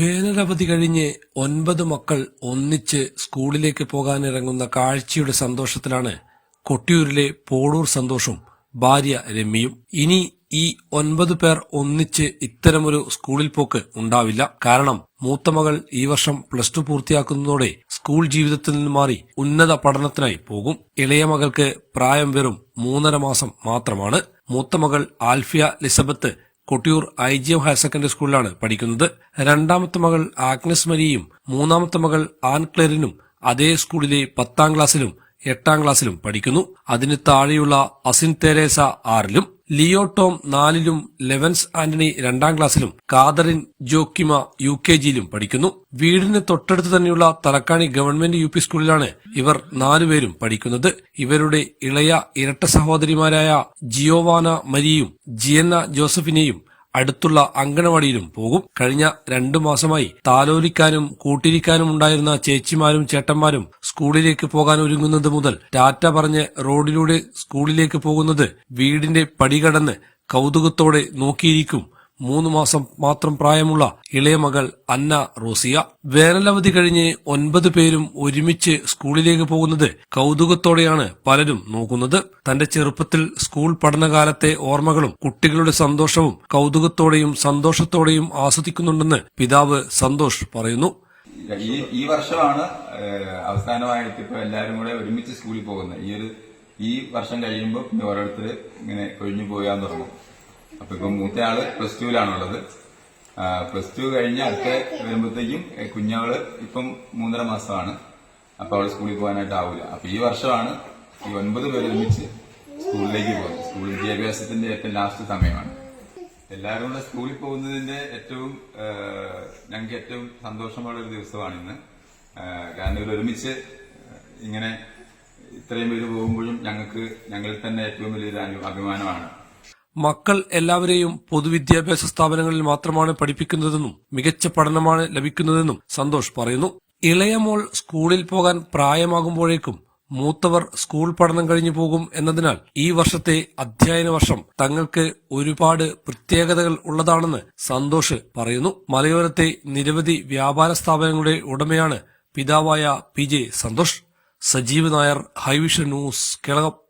വേനലവധി കഴിഞ്ഞ് ഒൻപത് മക്കൾ ഒന്നിച്ച് സ്കൂളിലേക്ക് പോകാനിറങ്ങുന്ന കാഴ്ചയുടെ സന്തോഷത്തിലാണ് കൊട്ടിയൂരിലെ പോളൂർ സന്തോഷും ഭാര്യ രമ്യയും. ഇനി ഈ ഒൻപത് പേർ ഒന്നിച്ച് ഇത്തരമൊരു സ്കൂളിൽ പോക്ക് ഉണ്ടാവില്ല. കാരണം മൂത്ത മകൾ ഈ വർഷം പ്ലസ് ടു പൂർത്തിയാക്കുന്നതോടെ സ്കൂൾ ജീവിതത്തിൽ നിന്ന് മാറി ഉന്നത പഠനത്തിനായി പോകും. ഇളയ മകൾക്ക് പ്രായം വെറും മൂന്നര മാസം മാത്രമാണ്. മൂത്ത മകൾ Alfiya Lisbeth Kottiyoor I G M higher secondary സ്കൂളിലാണ് പഠിക്കുന്നത്. രണ്ടാമത്തെ മകൾ ആഗ്നസ് മരിയും മൂന്നാമത്തെ മകൾ ആൻക്ലറിനും അതേ സ്കൂളിലെ പത്താം ക്ലാസ്സിലും എട്ടാം ക്ലാസ്സിലും പഠിക്കുന്നു. അതിന് താഴെയുള്ള അസിൻ തെരേസ ആറിലും ലിയോ ടോം നാലിലും ലെവൻസ് ആന്റണി രണ്ടാം ക്ലാസ്സിലും കാതറിൻ ജോക്കിമ യു കെ ജിയിലും പഠിക്കുന്നു. വീടിന് തൊട്ടടുത്ത് തന്നെയുള്ള തലക്കാണി ഗവൺമെന്റ് യു പി സ്കൂളിലാണ് ഇവർ നാലുപേരും പഠിക്കുന്നത്. ഇവരുടെ ഇളയ ഇരട്ട സഹോദരിമാരായ ജിയോവാന മരിയും ജിയന്ന ജോസഫിനെയും അടുത്തുള്ള അങ്കണവാടിയിലും പോകും. കഴിഞ്ഞ രണ്ടു മാസമായി താലോലിക്കാനും കൂട്ടിരിക്കാനും ഉണ്ടായിരുന്ന ചേച്ചിമാരും ചേട്ടന്മാരും സ്കൂളിലേക്ക് പോകാൻ ഒരുങ്ങുന്നത് മുതൽ ടാറ്റ പറഞ്ഞ് റോഡിലൂടെ സ്കൂളിലേക്ക് പോകുന്നത് വീടിന്റെ പടികടന്ന് കൗതുകത്തോടെ നോക്കിയിരിക്കും മൂന്ന് മാസം മാത്രം പ്രായമുള്ള ഇളയ മകൾ അന്ന റോസിയ. വേനലവധി കഴിഞ്ഞ് ഒൻപത് പേരും ഒരുമിച്ച് സ്കൂളിലേക്ക് പോകുന്നത് കൗതുകത്തോടെയാണ് പലരും നോക്കുന്നത്. തന്റെ ചെറുപ്പത്തിൽ സ്കൂൾ പഠനകാലത്തെ ഓർമ്മകളും കുട്ടികളുടെ സന്തോഷവും കൗതുകത്തോടെയും സന്തോഷത്തോടെയും ആസ്വദിക്കുന്നുണ്ടെന്ന് പിതാവ് സന്തോഷ് പറയുന്നു. ഈ വർഷമാണ് അവസാനമായിട്ട് ഇപ്പൊ എല്ലാവരും കൂടെ ഒരുമിച്ച് സ്കൂളിൽ പോകുന്നത്. ഈ ഒരു ഈ വർഷം കഴിയുമ്പോൾ ഓരോരുത്തർ ഇങ്ങനെ ഒഴിഞ്ഞു പോകാൻ തുടങ്ങും. അപ്പൊ ഇപ്പൊ മൂത്തയാൾ പ്ലസ് ടുവിലാണുള്ളത് പ്ലസ് ടു കഴിഞ്ഞ് അടുത്ത വരുമ്പോഴത്തേക്കും കുഞ്ഞവൾ ഇപ്പം മൂന്നര മാസമാണ്. അപ്പൊ അവൾ സ്കൂളിൽ പോകാനായിട്ട് ആവില്ല അപ്പൊ ഈ വർഷമാണ് ഈ ഒൻപത് പേര് ഒരുമിച്ച് സ്കൂളിലേക്ക് പോകുന്നത്. സ്കൂൾ വിദ്യാഭ്യാസത്തിന്റെ ഏറ്റവും ലാസ്റ്റ് സമയമാണ്. എല്ലാവരും കൂടെ സ്കൂളിൽ പോകുന്നതിന്റെ ഏറ്റവും ഞങ്ങൾക്ക് ഏറ്റവും സന്തോഷമുള്ള ഒരു ദിവസമാണ് ഇന്ന്. കാരണം ഇവർ ഒരുമിച്ച് ഇങ്ങനെ ഇത്രയും പേര് പോകുമ്പോഴും ഞങ്ങൾക്ക് ഞങ്ങളിൽ തന്നെ ഏറ്റവും വലിയൊരു അഭിമാനമാണ്. മക്കൾ എല്ലാവരെയും പൊതുവിദ്യാഭ്യാസ സ്ഥാപനങ്ങളിൽ മാത്രമാണ് പഠിപ്പിക്കുന്നതെന്നും മികച്ച പഠനമാണ് ലഭിക്കുന്നതെന്നും സന്തോഷ് പറയുന്നു. ഇളയ മോൾ സ്കൂളിൽ പോകാൻ പ്രായമാകുമ്പോഴേക്കും മൂത്തവർ സ്കൂൾ പഠനം കഴിഞ്ഞു പോകും എന്നതിനാൽ ഈ വർഷത്തെ അധ്യയന വർഷം തങ്ങൾക്ക് ഒരുപാട് പ്രത്യേകതകൾ ഉള്ളതാണെന്ന് സന്തോഷ് പറയുന്നു. മലയോരത്തെ നിരവധി വ്യാപാര സ്ഥാപനങ്ങളുടെ ഉടമയാണ് പിതാവായ P J Santhosh. Sajeev Nair Hivision news Kelakam.